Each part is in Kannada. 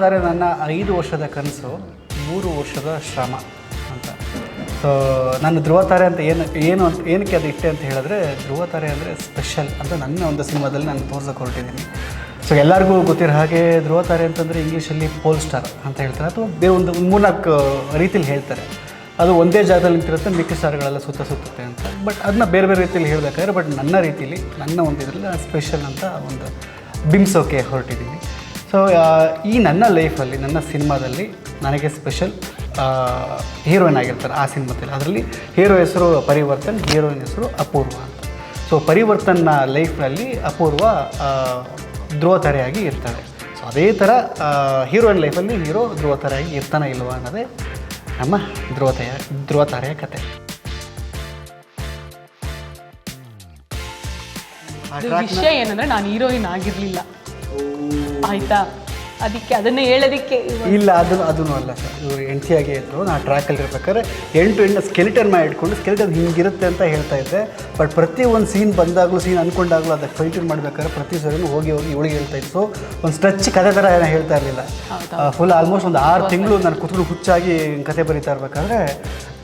ತಾರೆ ನನ್ನ ಐದು ವರ್ಷದ ಕನಸು, ಮೂರು ವರ್ಷದ ಶ್ರಮ ಅಂತ. ಸೊ ನನ್ನ ಧ್ರುವತಾರೆ ಅಂತ ಏನು ಏನು ಅಂತ, ಏನಕ್ಕೆ ಅದು ಇಟ್ಟೆ ಅಂತ ಹೇಳಿದ್ರೆ, ಧ್ರುವತಾರೆ ಅಂದರೆ ಸ್ಪೆಷಲ್ ಅಂತ ನನ್ನ ಒಂದು ಸಿನಿಮಾದಲ್ಲಿ ನಾನು ತೋರ್ಸೋಕೆ ಹೊರಟಿದ್ದೀನಿ. ಸೊ ಎಲ್ಲರಿಗೂ ಗೊತ್ತಿರೋ ಹಾಗೆ ಧ್ರುವತಾರೆ ಅಂತಂದರೆ ಇಂಗ್ಲೀಷಲ್ಲಿ ಪೋಲ್ ಸ್ಟಾರ್ ಅಂತ ಹೇಳ್ತಾರೆ. ಅಥವಾ ಬೇರೆ ಒಂದು ಮೂರ್ನಾಲ್ಕು ರೀತಿಲಿ ಹೇಳ್ತಾರೆ. ಅದು ಒಂದೇ ಜಾಗದಲ್ಲಿ ನಿಂತಿರುತ್ತೆ, ಮಿಕ್ಕ ಸ್ಟಾರ್ಗಳೆಲ್ಲ ಸುತ್ತ ಸುತ್ತುತ್ತೆ ಅಂತ. ಬಟ್ ಅದನ್ನ ಬೇರೆ ಬೇರೆ ರೀತಿಯಲ್ಲಿ ಹೇಳಬೇಕಾದ್ರೆ ಬಟ್ ನನ್ನ ರೀತಿಲಿ, ನನ್ನ ಒಂದು ಇದರಲ್ಲಿ ಸ್ಪೆಷಲ್ ಅಂತ ಒಂದು ಬಿಂಬಿಸೋಕೆ ಹೊರಟಿದ್ದೀನಿ. ಸೊ ಈ ನನ್ನ ಲೈಫಲ್ಲಿ ನನ್ನ ಸಿನಿಮಾದಲ್ಲಿ ನನಗೆ ಸ್ಪೆಷಲ್ ಹೀರೋಯಿನ್ ಆಗಿರ್ತಾರೆ ಆ ಸಿನಿಮಾದಲ್ಲಿ. ಅದರಲ್ಲಿ ಹೀರೋ ಹೆಸರು ಪರಿವರ್ತನ್ ಹೀರೋಯಿನ್ ಹೆಸರು ಅಪೂರ್ವ ಅಂತ. ಸೊ ಪರಿವರ್ತನ್ನ ಲೈಫ್ನಲ್ಲಿ ಅಪೂರ್ವ ಆ, ಧ್ರುವ ತಾರೆಯಾಗಿ ಇರ್ತಾಳೆ ಸೊ ಅದೇ ಥರ ಹೀರೋಯಿನ್ ಲೈಫಲ್ಲಿ ಹೀರೋ ಧ್ರುವ ತಾರೆಯಾಗಿ ಇರ್ತಾನೆ ಇಲ್ವಾ ಅನ್ನೋದೇ ನಮ್ಮ ಧ್ರುವ ಧ್ರುವತಾರೆಯ ಧ್ರುವ ತಾರೆಯ ಕತೆ ವಿಷಯ ಏನಂದ್ರೆ ನಾನು ಹೀರೋಯಿನ್ ಆಗಿರ್ಲಿಲ್ಲ. ಆಯ್ತಾ? ಅದಕ್ಕೆ ಅದನ್ನೇ ಹೇಳೋದಕ್ಕೆ ಇಲ್ಲ ಅದು ಅದನ್ನು ಅಲ್ಲ ಸರ್. ಇವರು ಹೆಂಡತಿಯಾಗಿ ಇದ್ರು ನಾ ಟ್ರ್ಯಾಕಲ್ಲಿ ಇರ್ಬೇಕಾದ್ರೆ ಎಂಟು ಎಂಟು ಸ್ಕೆಲಿಟನ್ ಮಾಡಿ ಇಟ್ಕೊಂಡು ಸ್ಕೆಲಿಟನ್ ಹಿಂಗಿರುತ್ತೆ ಅಂತ ಹೇಳ್ತಾ ಇದ್ದೆ. ಬಟ್ ಪ್ರತಿ ಒಂದು ಸೀನ್ ಬಂದಾಗಲೂ ಸೀನ್ ಅಂದ್ಕೊಂಡಾಗಲೂ ಅದಕ್ಕೆ ಫೈಟಿಂಗ್ ಮಾಡ್ಬೇಕಾದ್ರೆ ಪ್ರತಿ ಸರಿನೂ ಹೋಗಿ ಹೋಗಿ ಇವಳಿಗೆ ಹೇಳ್ತಾ ಇತ್ತು. ಒಂದು ಸ್ಟ್ರೆಚ್ ಕತೆ ಥರ ಏನೋ ಹೇಳ್ತಾ ಇರಲಿಲ್ಲ. ಫುಲ್ ಆಲ್ಮೋಸ್ಟ್ ಒಂದು ಆರು ತಿಂಗಳು ನಾನು ಕುತ್ಕೊಂಡು ಹುಚ್ಚಾಗಿ ಕತೆ ಬರೀತಾ ಇರ್ಬೇಕಾದ್ರೆ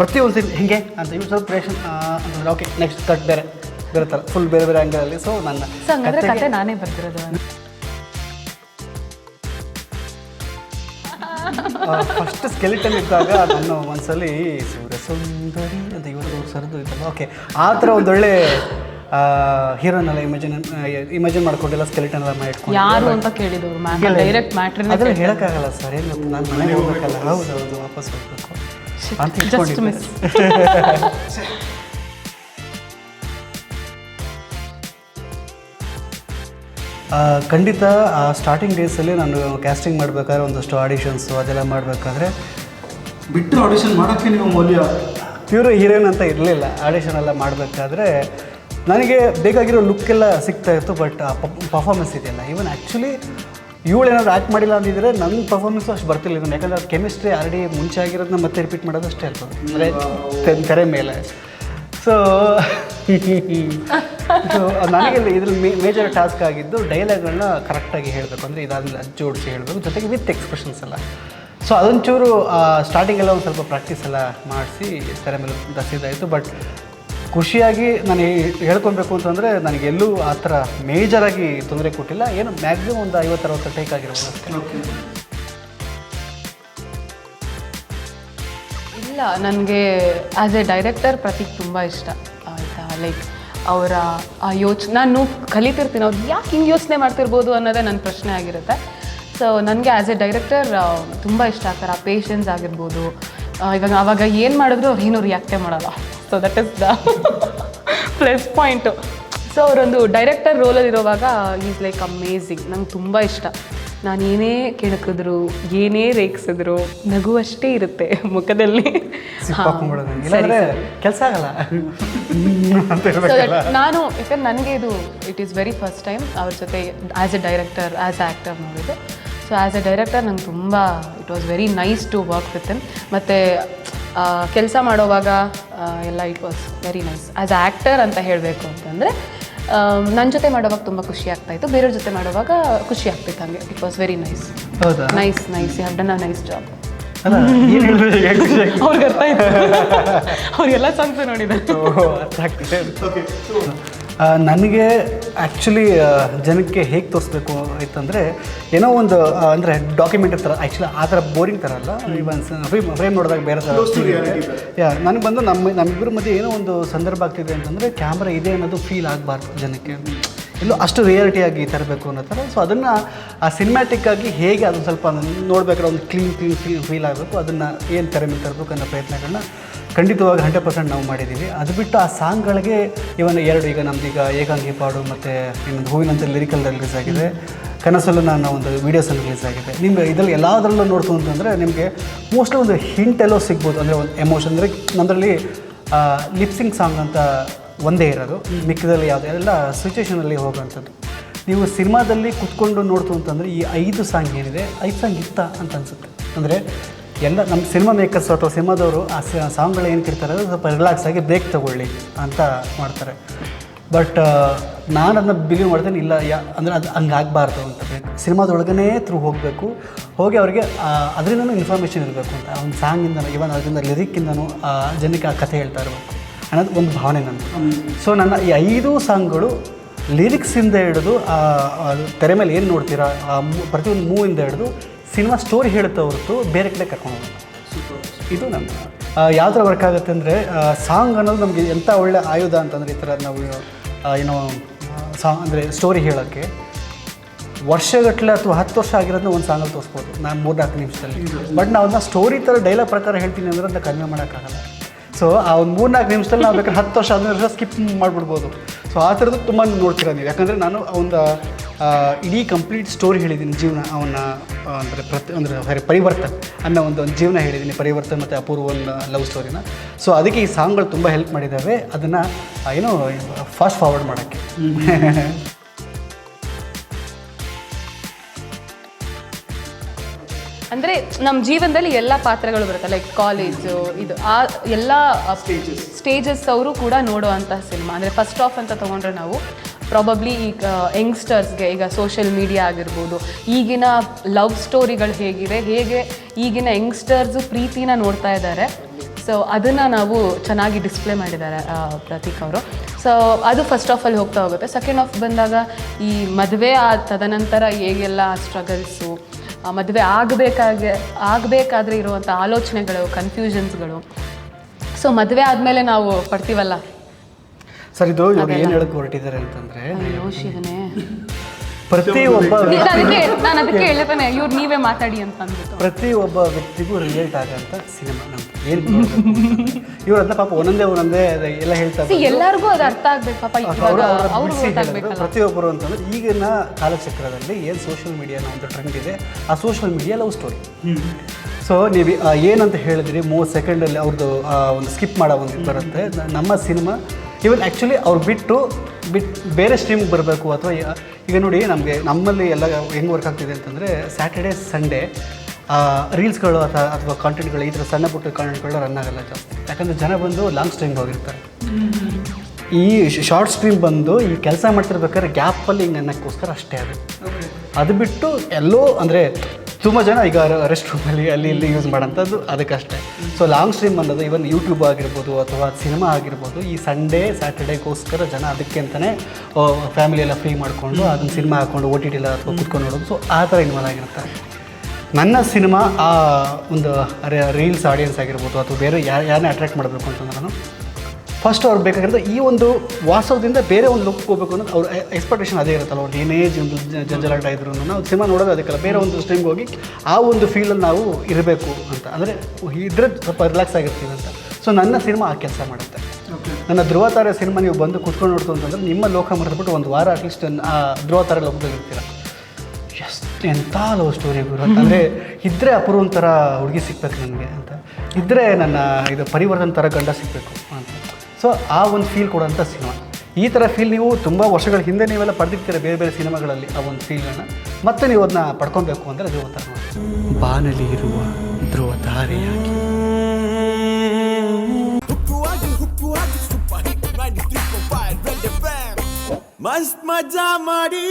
ಪ್ರತಿ ಒಂದು ಸೀನ್ ಹಿಂಗೆ ಅಂತ ಇವ್ರು ಸ್ವಲ್ಪ ರಿಯಾಕ್ಷನ್ ಅಂತಂದ್ರೆ ಓಕೆ ನೆಕ್ಸ್ಟ್ ಕಟ್ ಬೇರೆ. ಬೇರೆ ಥರ ಫುಲ್ ಬೇರೆ ಬೇರೆ ಆ್ಯಂಗಲಲ್ಲಿ ಸೊ ನನ್ನ ನಾನೇ ಬರ್ತಿರೋದು ಫಸ್ಟ್ ಸ್ಕೆಲಿಟನ್ ಇದ್ದಾಗ ನಾನು ಒಂದ್ಸಲಿ ಸೂರ್ಯ ಸುಂದರಿ ಅಂತ ಇವರು ಸರಿದು ಇದ್ದಲ್ಲ ಓಕೆ ಆ ಥರ ಒಂದೊಳ್ಳೆ ಹೀರೋನ್ ಎಲ್ಲ ಇಮ್ಯಾಜಿನ್ ಇಮ್ಯಾಜಿನ್ ಮಾಡ್ಕೊಂಡಿಲ್ಲ ಸ್ಕೆಲಿಟನ್ ಎಲ್ಲ ಮಾಡಿಟ್ಕೊಂಡು ಯಾರು ಅಂತ ಕೇಳಿದವ್ರು ಮ್ಯಾಮ್ ಡೈರೆಕ್ಟ್ ಮ್ಯಾಟ್ರ್ ಅದನ್ನ ಹೇಳೋಕ್ಕಾಗಲ್ಲ ಸರ್ ಏನು ನಾನು ಮನೆಗೆ ಹೋಗ್ಬೇಕಲ್ಲ. ಹೌದು ಹೌದು ವಾಪಸ್ ಹೋಗ್ಬೇಕು. ಅಂತ ಮಿಸ್ ಆ, ಖಂಡಿತ ಸ್ಟಾರ್ಟಿಂಗ್ ಡೇಸಲ್ಲಿ ನಾನು ಕ್ಯಾಸ್ಟಿಂಗ್ ಮಾಡಬೇಕಾದ್ರೆ ಒಂದಷ್ಟು ಆಡಿಷನ್ಸು ಅದೆಲ್ಲ ಮಾಡಬೇಕಾದ್ರೆ ಬಿಟ್ಟು ಆಡಿಷನ್ ಮಾಡೋಕ್ಕೆ ನೀವು ಮೌಲ್ಯ? ಪ್ಯೂರ್ ಹೀರೋಯಿನ್ ಅಂತ ಇರಲಿಲ್ಲ. ಆಡಿಷನ್ ಎಲ್ಲ ಮಾಡಬೇಕಾದ್ರೆ ನನಗೆ ಬೇಕಾಗಿರೋ ಲುಕ್ ಎಲ್ಲ ಸಿಗ್ತಾ ಇತ್ತು ಬಟ್ ಆ ಪರ್ಫಾರ್ಮೆನ್ಸ್ ಇದೆಯಲ್ಲ. ಈವನ್ ಆ್ಯಕ್ಚುಲಿ ಇವಳು ಏನಾದ್ರು ಆ್ಯಕ್ಟ್ ಮಾಡಿಲ್ಲ ಅಂದಿದ್ರೆ ನನ್ನ ಪರ್ಫಾರ್ಮೆನ್ಸು ಅಷ್ಟು ಬರ್ತಿಲ್ಲ. ಇದನ್ನು ಯಾಕಂದರೆ ಕೆಮಿಸ್ಟ್ರಿ ಆಲ್ರೆಡಿ ಮುಂಚೆ ಆಗಿರೋದನ್ನ ಮತ್ತೆ ರಿಪೀಟ್ ಮಾಡೋದು ಅಷ್ಟೇ ಇರ್ತದೆ. ಅಂದರೆ ತೆರೆ ಮೇಲೆ. ಸೊ ಸೊ ನನಗೆ ಇದ್ರಲ್ಲಿ ಮೇಜರ್ ಟಾಸ್ಕ್ ಆಗಿದ್ದು ಡೈಲಾಗ್ಗಳನ್ನ ಕರೆಕ್ಟಾಗಿ ಹೇಳಬೇಕು ಅಂದರೆ ಇದಾದ್ಮೇಲೆ ಅದು ಜೋಡಿಸಿ ಹೇಳಬೇಕು, ಜೊತೆಗೆ ವಿತ್ ಎಕ್ಸ್ಪ್ರೆಷನ್ಸ್ ಎಲ್ಲ. ಸೊ ಅದೊಂಚೂರು ಸ್ಟಾರ್ಟಿಂಗೆಲ್ಲ ಒಂದು ಸ್ವಲ್ಪ ಪ್ರಾಕ್ಟೀಸ್ ಎಲ್ಲ ಮಾಡಿಸಿ ತೆರೆ ಮೇಲೆ ದಸಿದಾಯಿತು. ಬಟ್ ಖುಷಿಯಾಗಿ ನಾನು ಹೇಳ್ಕೊಬೇಕು ಅಂತಂದರೆ ನನಗೆ ಎಲ್ಲೂ ಆ ಥರ ಮೇಜರಾಗಿ ತೊಂದರೆ ಕೊಟ್ಟಿಲ್ಲ. ಏನು ಮ್ಯಾಕ್ಸಿಮಮ್ ಒಂದು ಐವತ್ತು ಅರವತ್ತು ಟೇಕ್ ಆಗಿರ್ಬೋದು ಅಷ್ಟೇ. ಇಲ್ಲ, ನನಗೆ ಆ್ಯಸ್ ಎ ಡೈರೆಕ್ಟರ್ ಪ್ರತೀಕ್ ತುಂಬ ಇಷ್ಟ, ಆಯಿತಾ? ಲೈಕ್ ಅವರ ಆ ಯೋಚ್, ನಾನು ಕಲಿತಿರ್ತೀನಿ, ಅವ್ರು ಯಾಕೆ ಹಿಂಗೆ ಯೋಚನೆ ಮಾಡ್ತಿರ್ಬೋದು ಅನ್ನೋದೇ ನನ್ನ ಪ್ರಶ್ನೆ ಆಗಿರುತ್ತೆ. ಸೊ ನನಗೆ ಆ್ಯಸ್ ಎ ಡೈರೆಕ್ಟರ್ ತುಂಬ ಇಷ್ಟ ಆಗ್ತಾರೆ ಆ ಪೇಷನ್ಸ್ ಆಗಿರ್ಬೋದು. ಇವಾಗ, ಅವಾಗ ಏನು ಮಾಡಿದ್ರು ಅವ್ರು ಏನೂ ರಿಯಾಕ್ಟೇ ಮಾಡಲ್ಲ. So that is the plus point so ಅವರೊಂದು ಡೈರೆಕ್ಟರ್ ರೋಲಲ್ಲಿರುವಾಗ ಈಸ್ ಲೈಕ್ ಅಮೇಝಿಂಗ್ ನಂಗೆ ತುಂಬ ಇಷ್ಟ. ನಾನು ಏನೇ ಕೆಣಕಿದ್ರು ಏನೇ ರೇಗಿಸಿದ್ರು ನಗುವಷ್ಟೇ ಇರುತ್ತೆ ಮುಖದಲ್ಲಿ. ಕೆಲಸ ಆಗಲ್ಲ. ನಾನು ಯಾಕಂದ್ರೆ ನನಗೆ ಇದು it is very first time ಅವ್ರ ಜೊತೆ as a director as a actor ನೋಡಿದ್ದು. ಸೊ ಆ್ಯಸ್ ಎ ಡೈರೆಕ್ಟರ್ ನಂಗೆ ತುಂಬ it was very nice to work with him ಮತ್ತು ಕೆಲಸ ಮಾಡೋವಾಗ ಎಲ್ಲ it was very nice as a actor ಅಂತ ಹೇಳಬೇಕು ಅಂತಂದರೆ ನನ್ನ ಜೊತೆ ಮಾಡೋವಾಗ ತುಂಬ ಖುಷಿ ಆಗ್ತಾ ಇತ್ತು. ಬೇರೆಯವ್ರ ಜೊತೆ ಮಾಡುವಾಗ ಖುಷಿ ಆಗ್ತಿತ್ತು ಹಾಗೆ. ಇಟ್ ವಾಸ್ ವೆರಿ ನೈಸ್ ಹೌದಾ? Nice nice you have done a nice job? ಅವ್ರಿಗೆ ಅರ್ಥ ಆಯ್ತು ಅವ್ರಿಗೆಲ್ಲ ಸಾಂಗ್ಸ್ ನೋಡಿದ್ದಾರೆ. ನನಗೆ ಆ್ಯಕ್ಚುಲಿ ಜನಕ್ಕೆ ಹೇಗೆ ತೋರಿಸ್ಬೇಕು ಆಯ್ತಂದರೆ ಏನೋ ಒಂದು ಅಂದರೆ ಡಾಕ್ಯುಮೆಂಟ್ ಥರ ಆ್ಯಕ್ಚುಲಿ ಆ ಥರ ಬೋರಿಂಗ್ ಥರ ಅಲ್ಲ ಇವನ್ ಫ್ರೇಮ್ ಫ್ರೇಮ್ ನೋಡಿದಾಗ ಬೇರೆ ಥರ ಯಾ ನನಗೆ ಬಂದು ನಮ್ಮ ನಮ್ಮಿಬ್ಬರ ಮಧ್ಯೆ ಏನೋ ಒಂದು ಸಂದರ್ಭ ಆಗ್ತಿದೆ ಅಂತಂದರೆ ಕ್ಯಾಮ್ರಾ ಇದೆ ಅನ್ನೋದು ಫೀಲ್ ಆಗಬಾರ್ದು ಜನಕ್ಕೆ. ಎಲ್ಲೋ ಅಷ್ಟು ರಿಯಾಲಿಟಿಯಾಗಿ ತರಬೇಕು ಅನ್ನೋ ಥರ ಸೊ ಅದನ್ನು ಆ ಸಿನಿಮ್ಯಾಟಿಕ್ಕಾಗಿ ಹೇಗೆ ಅದನ್ನು ಸ್ವಲ್ಪ ನೋಡ್ಬೇಕಾದ್ರೆ ಒಂದು ಕ್ಲೀನ್ ಕ್ಲೀನ್ ಫೀಲ್ ಫೀಲ್ ಆಗಬೇಕು ಅದನ್ನು ಏನು ತೆರೆ ಮೇಲೆ ತರಬೇಕು ಅನ್ನೋ ಪ್ರಯತ್ನಗಳನ್ನ ಖಂಡಿತವಾಗಿ ಹಂಡ್ರೆಡ್ ಪರ್ಸೆಂಟ್ ನಾವು ಮಾಡಿದ್ದೀವಿ. ಅದು ಬಿಟ್ಟು ಆ ಸಾಂಗ್ಗಳಿಗೆ ಇವನ್ ಎರಡು, ಈಗ ನಮ್ದೀಗ ಏಕಾಂಗಿ ಪಾಡು ಮತ್ತು ಇನ್ನೊಂದು ಹೂವಿನಂತೆ ಲಿರಿಕಲ್ ರಿಲೀಸ್ ಆಗಿದೆ. ಕನಸಲ್ಲೂ ನಾನು ಒಂದು ವೀಡಿಯೋಸಲ್ಲಿ ರಿಲೀಸ್ ಆಗಿದೆ. ನಿಮಗೆ ಇದರಲ್ಲಿ ಎಲ್ಲದರಲ್ಲೂ ನೋಡ್ತು ಅಂತಂದರೆ ನಿಮಗೆ ಮೋಸ್ಟ್ಲಿ ಒಂದು ಹಿಂಟ್ ಎಲ್ಲೋ ಸಿಗ್ಬೋದು. ಅಂದರೆ ಒಂದು ಎಮೋಷನ್ ಅಂದರೆ ನಮ್ಮದ್ರಲ್ಲಿ ಲಿಪ್ಸಿಂಗ್ ಸಾಂಗ್ ಅಂತ ಒಂದೇ ಇರೋದು. ಮಿಕ್ಕದಲ್ಲಿ ಯಾವುದೇ, ಎಲ್ಲ ಸಿಚುವೇಷನಲ್ಲಿ ಹೋಗೋವಂಥದ್ದು ನೀವು ಸಿನಿಮಾದಲ್ಲಿ ಕುತ್ಕೊಂಡು ನೋಡ್ತು ಅಂತಂದರೆ ಈ ಐದು ಸಾಂಗ್ ಏನಿದೆ, ಐದು ಸಾಂಗ್ ಇತ್ತ ಅಂತ ಅನಿಸುತ್ತೆ. ಅಂದರೆ ಎಲ್ಲ ನಮ್ಮ ಸಿನಿಮಾ ಮೇಕರ್ಸ್ ಅಥವಾ ಸಿನಿಮಾದವರು ಆ ಸಾಂಗ್ಗಳು ಏನು ಕಿರ್ತಾರೆ ಸ್ವಲ್ಪ ರಿಲ್ಯಾಕ್ಸ್ ಆಗಿ ಬ್ರೇಕ್ ತಗೊಳ್ಳಿ ಅಂತ ಮಾಡ್ತಾರೆ. ಬಟ್ ನಾನು ಅದನ್ನ ಬಿಲೀವ್ ಮಾಡ್ತೇನೆ, ಇಲ್ಲ, ಯಾ, ಅಂದರೆ ಅದು ಹಂಗೆ ಆಗಬಾರ್ದು ಅಂತ. ಸಿನಿಮಾದೊಳಗೇ ಥ್ರೂ ಹೋಗಬೇಕು. ಹೋಗಿ ಅವರಿಗೆ ಅದರಿಂದನೂ ಇನ್ಫಾರ್ಮೇಷನ್ ಇರಬೇಕು ಅಂತ. ಒಂದು ಸಾಂಗಿಂದನೂ ಇವನ್ ಅದರಿಂದ ಲಿರಿಕ್ಕಿಂದನೂ ಆ, ಜನಕ್ಕೆ ಆ ಕಥೆ ಹೇಳ್ತಾ ಇರಬೇಕು. ಅನ್ನೋದು ಒಂದು ಭಾವನೆ ನನ್ನ ಸೊ ನನ್ನ ಈ ಐದು ಸಾಂಗ್ಗಳು ಲಿರಿಕ್ಸಿಂದ ಹಿಡಿದು ತೆರೆ ಮೇಲೆ ಏನು ನೋಡ್ತೀರಾ ಪ್ರತಿಯೊಂದು ಮೂವಿಂದ ಹಿಡಿದು ಸಿನಿಮಾ ಸ್ಟೋರಿ ಹೇಳುತ್ತೆ ಹೊರತು ಬೇರೆ ಕಡೆ ಕರ್ಕೊಂಡು ಹೋಗೋದು ಇದು ನನ್ನ ಯಾವ ಥರ ವರ್ಕ್ ಆಗುತ್ತೆ ಅಂದರೆ ಸಾಂಗ್ ಅನ್ನೋದು ನಮಗೆ ಎಂಥ ಒಳ್ಳೆ ಆಯುಧ ಅಂತಂದರೆ ಈ ಥರ ನಾವು ಏನೋ ಸಾಂಗ್ ಅಂದರೆ ಸ್ಟೋರಿ ಹೇಳೋಕ್ಕೆ. ವರ್ಷಗಟ್ಟಲೆ ಅಥವಾ ಹತ್ತು ವರ್ಷ ಆಗಿರೋದನ್ನ ಒಂದು ಸಾಂಗಲ್ಲಿ ತೋರಿಸ್ಬೋದು. ನಾನು ಮೂರ್ನಾಲ್ಕು ನಿಮಿಷದಲ್ಲಿ. ಬಟ್ ನಾವು ಅದನ್ನ ಸ್ಟೋರಿ ಥರ ಡೈಲಾಗ್ ಪ್ರಕಾರ ಹೇಳ್ತೀನಿ ಅಂದ್ರೆ ಅದನ್ನ ಕನ್ವೆ ಮಾಡೋಕ್ಕಾಗಲ್ಲ. ಸೊ ಆ ಒಂದು ಮೂರ್ನಾಲ್ಕು ನಿಮಿಷದಲ್ಲಿ ನಾವು ಬೇಕಾದ್ರೆ ಹತ್ತು ವರ್ಷ ಹದಿನೈದು ವರ್ಷ ಸ್ಕಿಪ್ ಮಾಡಿಬಿಡ್ಬೋದು. ಸೊ ಆ ಥರದ್ದು ತುಂಬ ನೋಡ್ತೀರ ನೀವು? ಯಾಕಂದರೆ ನಾನು ಒಂದು ಇಡೀ ಕಂಪ್ಲೀಟ್ ಸ್ಟೋರಿ ಹೇಳಿದ್ದೀನಿ ಜೀವನ ಅವನ ಅಂದರೆ ಪ್ರತಿ, ಅಂದರೆ ಸಾರಿ, ಪರಿವರ್ತನ್ ಅನ್ನೋ ಒಂದು ಜೀವನ ಹೇಳಿದ್ದೀನಿ ಪರಿವರ್ತನ್ ಮತ್ತು ಅಪೂರ್ವ ಒಂದು ಲವ್ ಸ್ಟೋರಿನ ಸೊ ಅದಕ್ಕೆ ಈ ಸಾಂಗ್ಗಳು ತುಂಬ ಹೆಲ್ಪ್ ಮಾಡಿದ್ದಾವೆ ಅದನ್ನು ಏನೋ ಫಾಸ್ಟ್ ಫಾರ್ವರ್ಡ್ ಮಾಡೋಕ್ಕೆ. ಅಂದರೆ ನಮ್ಮ ಜೀವನದಲ್ಲಿ ಎಲ್ಲ ಪಾತ್ರಗಳು ಬರುತ್ತೆ ಲೈಕ್ ಕಾಲೇಜು ಇದು ಆ ಎಲ್ಲ ಸ್ಟೇಜಸ್ ಅವರು ಕೂಡ ನೋಡುವಂಥ ಸಿನಿಮಾ ಅಂದರೆ ಫಸ್ಟ್ ಆಫ್ ಅಂತ ತಗೊಂಡ್ರೆ ನಾವು ಪ್ರಾಬಬ್ಲಿ ಈಗ ಯಂಗ್ಸ್ಟರ್ಸ್ಗೆ ಈಗ ಸೋಷಿಯಲ್ ಮೀಡಿಯಾ ಆಗಿರ್ಬೋದು ಈಗಿನ ಲವ್ ಸ್ಟೋರಿಗಳು ಹೇಗಿದೆ ಹೇಗೆ ಈಗಿನ ಯಂಗ್ಸ್ಟರ್ಸು ಪ್ರೀತಿನ ನೋಡ್ತಾ ಇದ್ದಾರೆ. ಸೊ ಅದನ್ನು ನಾವು ಚೆನ್ನಾಗಿ ಡಿಸ್ಪ್ಲೇ ಮಾಡಿದ್ದಾರೆ ಪ್ರತೀಕ್ ಅವರು. ಸೊ ಅದು ಫಸ್ಟ್ ಆಫ್ ಅಲ್ಲಿ ಹೋಗ್ತಾ ಹೋಗುತ್ತೆ. ಸೆಕೆಂಡ್ ಆಫ್ ಬಂದಾಗ ಈ ಮದುವೆ ಆ ತದನಂತರ ಹೇಗೆಲ್ಲ ಸ್ಟ್ರಗಲ್ಸು ಮದುವೆ ಆಗಬೇಕಾಗೆ ಆಗಬೇಕಾದ್ರೆ ಇರುವಂಥ ಆಲೋಚನೆಗಳು ಕನ್ಫ್ಯೂಷನ್ಸ್ಗಳು ಸೊ ಮದುವೆ ಆದಮೇಲೆ ನಾವು ಪಡ್ತೀವಲ್ಲ? ಸರ್ ಇದು ಏನು ಹೇಳಕ್ಕೆ ಹೊರಟಿದ್ದಾರೆ ಅಂತಂದರೆ ಅಯ್ಯೋ ಶಿವನೇ ಪ್ರತಿ ಒಬ್ಬ ನೀವ್ ಅದಕ್ಕೆ ನಾನು ಅದಕ್ಕೆ ಹೇಳ್ತಾನೆ ಇವ್ರು ನೀವೇ ಮಾತಾಡಿ ಅಂತ ಅಂದ್ಬಿಟ್ಟು ಪ್ರತಿ ಒಬ್ಬ ವ್ಯಕ್ತಿಗೂ ರಿಲೇಟ್ ಆಗಂತ ಸಿನಿಮಾ ನಮ್ಗೆ ಏನು ಇವ್ರು ಅದನ್ನ ಪಾಪ ಒಂದೊಂದೇ ಒಂದೊಂದೇ ಅದೇ ಎಲ್ಲ ಹೇಳ್ತಾ See, ಎಲ್ಲರಿಗೂ ಅದು ಅರ್ಥ ಆಗ್ಬೇಕು ಪಾಪ ಇವಾಗ ಅವ್ರು ಗೊತ್ತಾಗ್ಬೇಕಲ್ಲ ಪ್ರತಿಯೊಬ್ಬರು ಅಂತಂದ್ರೆ ಈಗಿನ ಕಾಲಚಕ್ರದಲ್ಲಿ ಏನು ಸೋಷಿಯಲ್ ಮೀಡಿಯಾನ ಒಂದು ಟ್ರೆಂಡ್ ಇದೆ ಆ social media love story so ನೀವು ಆ, ಏನಂತ ಹೇಳಿದ್ರಿ ಮೂವತ್ತು ಸೆಕೆಂಡಲ್ಲಿ ಅವ್ರದ್ದು ಒಂದು ಸ್ಕಿಪ್ ಮಾಡೋ ಒಂದು ಇದು ಬರುತ್ತೆ. ನ- ನಮ್ಮ ಸಿನಿಮಾ ಇವನ್ ಆ್ಯಕ್ಚುಲಿ ಅವ್ರು ಬಿಟ್ಟು ಬಿಟ್ಟು ಬೇರೆ ಸ್ಟ್ರೀಮ್ಗೆ ಬರಬೇಕು ಅಥವಾ ಈಗ ನೋಡಿ ನಮಗೆ ನಮ್ಮಲ್ಲಿ ಎಲ್ಲ ಹೆಂಗೆ ವರ್ಕ್ ಆಗ್ತಿದೆ ಅಂತಂದರೆ ಸ್ಯಾಟರ್ಡೇ ಸಂಡೇ ರೀಲ್ಸ್ಗಳು ಅಥವಾ ಅಥವಾ ಕಾಂಟೆಂಟ್ಗಳು ಈ ಥರ ಸಣ್ಣ ಪುಟ್ಟ ಕಾಂಟೆಂಟ್ಗಳು ರನ್ ಆಗಲ್ಲ ಜಾಸ್ತಿ. ಯಾಕಂದರೆ ಜನ ಬಂದು ಲಾಂಗ್ ಸ್ಟ್ರೀಮ್ಗೆ ಹೋಗಿರ್ತಾರೆ. ಈ ಶಾರ್ಟ್ ಸ್ಟ್ರೀಮ್ ಬಂದು ಈ ಕೆಲಸ ಮಾಡ್ತಿರ್ಬೇಕಾದ್ರೆ ಗ್ಯಾಪಲ್ಲಿ ಹಿಂಗೆ ಅನ್ನೋಕ್ಕೋಸ್ಕರ ಅಷ್ಟೇ ಅದು. ಅದು ಬಿಟ್ಟು ಎಲ್ಲೋ ಅಂದರೆ ತುಂಬ ಜನ ಈಗ ರೆಸ್ಟ್ ರೂಮಲ್ಲಿ ಅಲ್ಲಿ ಇಲ್ಲಿ ಯೂಸ್ ಮಾಡೋಂಥದ್ದು ಅದಕ್ಕಷ್ಟೇ. ಸೊ ಲಾಂಗ್ ಸ್ಟ್ರೀಮ್ ಅನ್ನೋದು ಇವನ್ ಯೂಟ್ಯೂಬ್ ಆಗಿರ್ಬೋದು ಅಥವಾ ಸಿನಿಮಾ ಆಗಿರ್ಬೋದು ಈ ಸಂಡೇ ಸ್ಯಾಟರ್ಡೇಗೋಸ್ಕರ ಜನ ಅದಕ್ಕೆ ಅಂತಲೇ ಫ್ಯಾಮಿಲಿ ಎಲ್ಲ ಫ್ರೀ ಮಾಡಿಕೊಂಡು ಅದನ್ನ ಸಿನಿಮಾ ಹಾಕ್ಕೊಂಡು ಓ ಟಿ ಟಿಲ್ಲ ಅಥವಾ ಕುತ್ಕೊಂಡು ನೋಡೋದು. ಸೊ ಆ ಥರ ಇನ್ವಾಲ್ ಆಗಿರುತ್ತೆ. ನನ್ನ ಸಿನಿಮಾ ಆ ಒಂದು ರೀಲ್ಸ್ ಆಡಿಯನ್ಸ್ ಆಗಿರ್ಬೋದು ಅಥವಾ ಬೇರೆ ಯಾರು ಯಾರನ್ನೇ ಅಟ್ರಾಕ್ಟ್ ಮಾಡಬೇಕು ಅಂತಂದ್ರೆ ನಾನು ಫಸ್ಟ್ ಅವ್ರು ಬೇಕಾಗಿರೋದು ಈ ಒಂದು ವಾಸ್ತವದಿಂದ ಬೇರೆ ಒಂದು ಲುಕ್ ಹೋಗ್ಬೇಕು ಅನ್ನೋದು ಅವ್ರ ಎಕ್ಸ್ಪೆಕ್ಟೇಷನ್ ಅದೇ ಇರುತ್ತಲ್ಲ ಒಂದು ಏನೇ ಜಂಜಲಾಟ ಇದ್ರು ನಾವು ಸಿನಿಮಾ ನೋಡೋದು ಅದಕ್ಕೆಲ್ಲ. ಬೇರೆ ಒಂದು ಸ್ಟ್ರೀಮ್ಗೆ ಹೋಗಿ ಆ ಒಂದು ಫೀಲಲ್ಲಿ ನಾವು ಇರಬೇಕು ಅಂತ. ಅಂದರೆ ಇದ್ರೆ ಸ್ವಲ್ಪ ರಿಲ್ಯಾಕ್ಸ್ ಆಗಿರ್ತೀವಿ ಅಂತ. ಸೊ ನನ್ನ ಸಿನಿಮಾ ಆ ಕೆಲಸ ಮಾಡುತ್ತೆ. ನನ್ನ ಧ್ರುವ ತಾರೆ ಸಿನಿಮಾ ನೀವು ಬಂದು ಕುತ್ಕೊಂಡು ನೋಡ್ತು ಅಂತಂದ್ರೆ ನಿಮ್ಮ ಲೋಕ ಮರೆತುಬಿಟ್ಟು ಒಂದು ವಾರ ಅಟ್ಲೀಸ್ಟ್ ಆ ಧ್ರುವ ತಾರೆ ಲೋಕದಲ್ಲಿ ಇರ್ತೀರ? ಎಷ್ಟು ಎಂಥ ಲವ್ ಸ್ಟೋರಿ ಗುರು. ಅಂದರೆ ಇದ್ದರೆ ಅಪೂರ್ವ ಒಂಥರ ಹುಡುಗಿ ಸಿಗ್ಬೇಕು ನನಗೆ ಅಂತ. ಇದ್ದರೆ ನನ್ನ ಇದು ಪರಿವರ್ತನ ಥರ ಗಂಡ ಸಿಗಬೇಕು ಅಂತ. ಸೊ ಆ ಒಂದು ಫೀಲ್ ಕೊಡೋಂಥ ಸಿನಿಮಾ ಈ ಥರ ಫೀಲ್ ನೀವು ತುಂಬ ವರ್ಷಗಳ ಹಿಂದೆ ನೀವೆಲ್ಲ ಪಡೆದಿರ್ತೀರ ಬೇರೆ ಬೇರೆ ಸಿನಿಮಾಗಳಲ್ಲಿ ಆ ಒಂದು ಫೀಲ್ಗಳನ್ನ ಮತ್ತೆ ನೀವು ಅದನ್ನ ಪಡ್ಕೊಬೇಕು ಅಂದರೆ ಧ್ರುವ ತರ ಬಾನಲಿ ಇರುವ ಧ್ರುವ ತಾರೆಯಾಗಿ. ಹುಕ್ಕುವಾಗಿ ಹುಕ್ಕುವಾಗಿ ಸೂಪರ್ ಹಿಟ್ 93.5 ರೆಡ್ ಎಫ್ಎಂ ಮಸ್ತ್ ಮಜಾ ಮಾಡಿ.